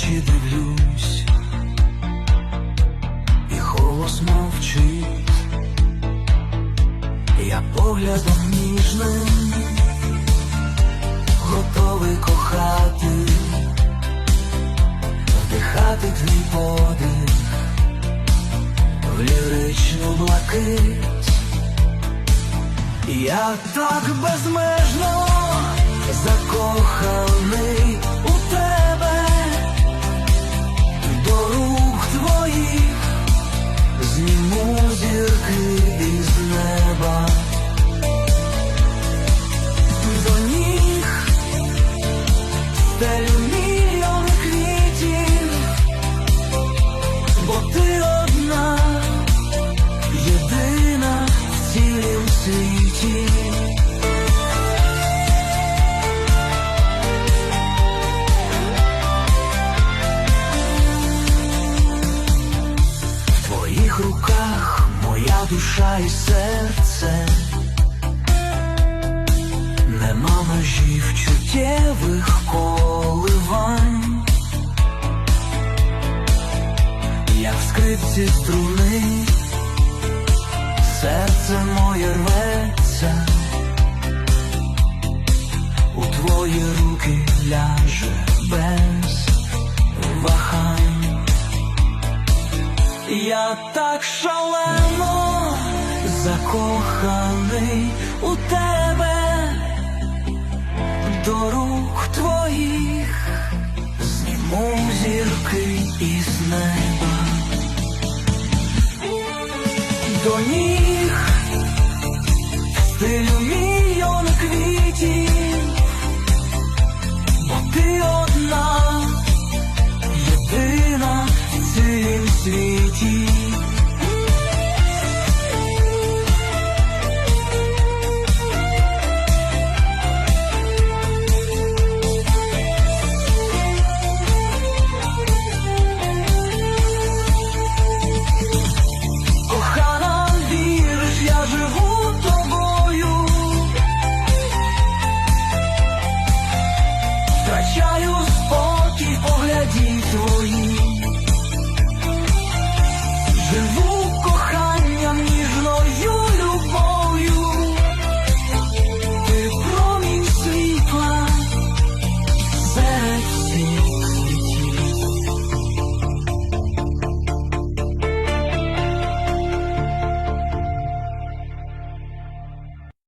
очі дивлюсь, і голос мовчить, я поглядом ніжним, готовий кохати, вдихати твій подих в ліричну блакить. Я так безмежно закоханий у тебе, стелю мільйон квітів, бо ти одна єдина в цілім світі. В твоїх руках моя душа і серце, нема межів чуттєвих коливань, в скрипці струни серце моє рветься, у твої руки ляже без вагань. Я так шалено закоханий у тебе, до рук твоїх зніму зірки із неба. до ніг, стилю мільйон квітів, бо ти одна.